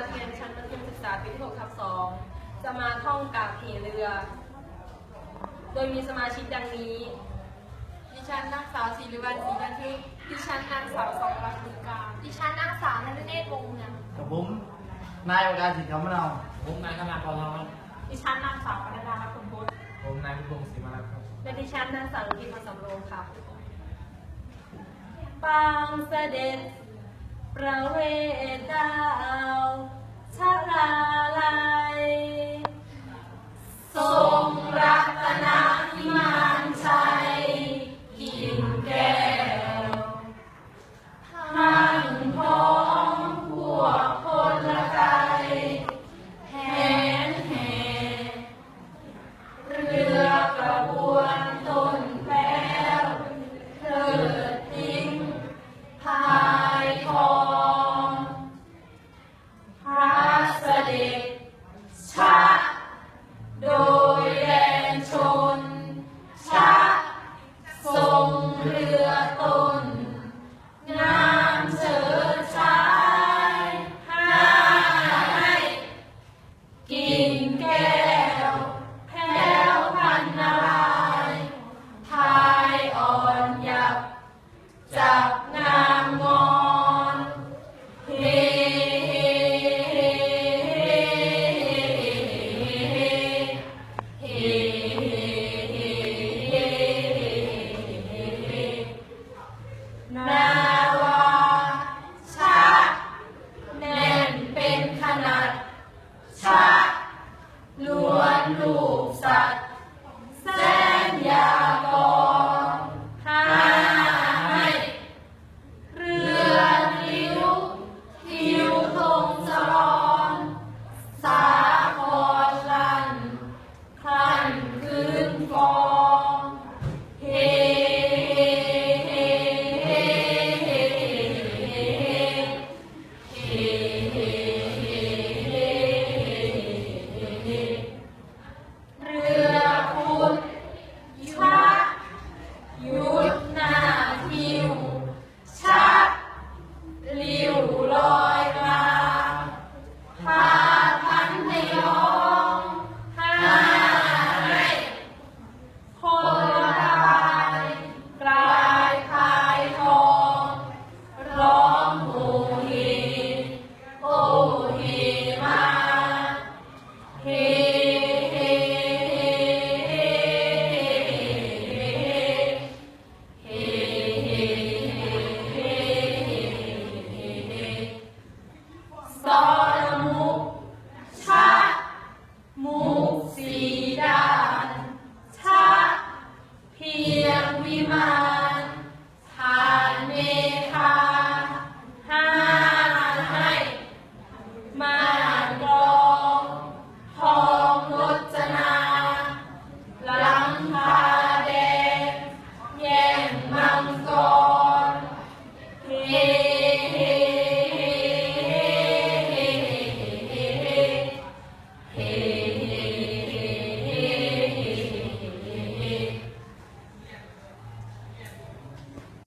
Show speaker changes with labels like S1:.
S1: นักเรียนชั้นมัธยมศึกษาปีที่6ทับ2จะมาท่องกาบเหเรือ โดยมีสมาชิกดังนี้
S2: ดิฉันนางสาวศิริวัลศรีนันทึกดิฉันนางสาวสองรักบุญการดิฉันนางสาวนฤเนศวงศ์เมือง
S3: กับผมนายประกาศสิทธิ์คำมะนาว
S4: ผมนายขนาดพอทองครับ
S2: ดิฉันนางสาวปนัดดารักคุณพุทธ
S4: ผมนายพิพงศ์ศรีมาลักครับ
S1: และดิฉันนางสาวพิมพ์สำโรงค่ะ ปางเสด็จป ระเวทดาวชะลาลัย วนลูกสัตว์ ส